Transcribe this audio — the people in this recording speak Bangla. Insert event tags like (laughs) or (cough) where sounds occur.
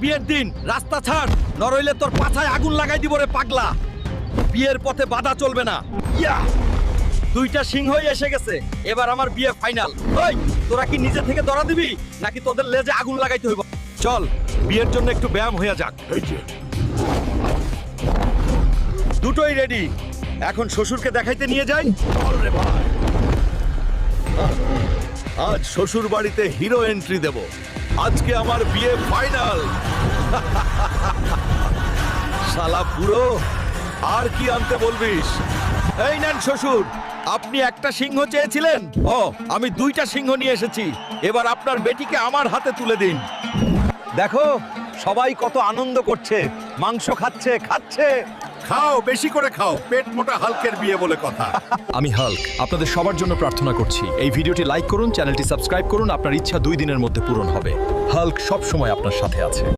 বিয়ের দিন রাস্তা ছাড়। নরইলে তোর পাছায় আগুন লাগাই দিব রে পাগলা। বিয়ের পথে বাধা চলবে না। ইয়া! দুইটা সিংহই এসে গেছে। এবার আমার বিয়ে ফাইনাল। ওই তোরা কি নিজে থেকে ধরা দিবি? নাকি তোদের লেজে আগুন লাগাইতে হইব? চল বিয়ের জন্য একটু ব্যায়াম হয়ে যাক। দুটোই রেডি এখন শ্বশুরকে দেখাইতে নিয়ে যাই। চল রে ভাই আজ শ্বশুর বাড়িতে হিরো এন্ট্রি দেব। আজকে আমার বিয়ে ফাইনাল শালা পুরো আর কি আনতে বলবিস? এই নেন শ্বশুর, আপনি একটা সিংহ চেয়েছিলেন? ও, আমি দুইটা সিংহ নিয়ে এসেছি। এবার আপনার বেটিকে আমার হাতে তুলে দিন। দেখো সবাই কত আনন্দ করছে মাংস খাচ্ছে খাচ্ছে। খাও বেশি করে খাও পেট মোটা হালকের বিয়ে বলে কথা। (laughs) আমি হাল্ক আপনাদের সবার জন্য প্রার্থনা করছি। এই ভিডিওটি লাইক করুন চ্যানেলটি সাবস্ক্রাইব করুন আপনার ইচ্ছা দুই দিনের মধ্যে পূরণ হবে। হাল্ক সব সময় আপনার সাথে আছে।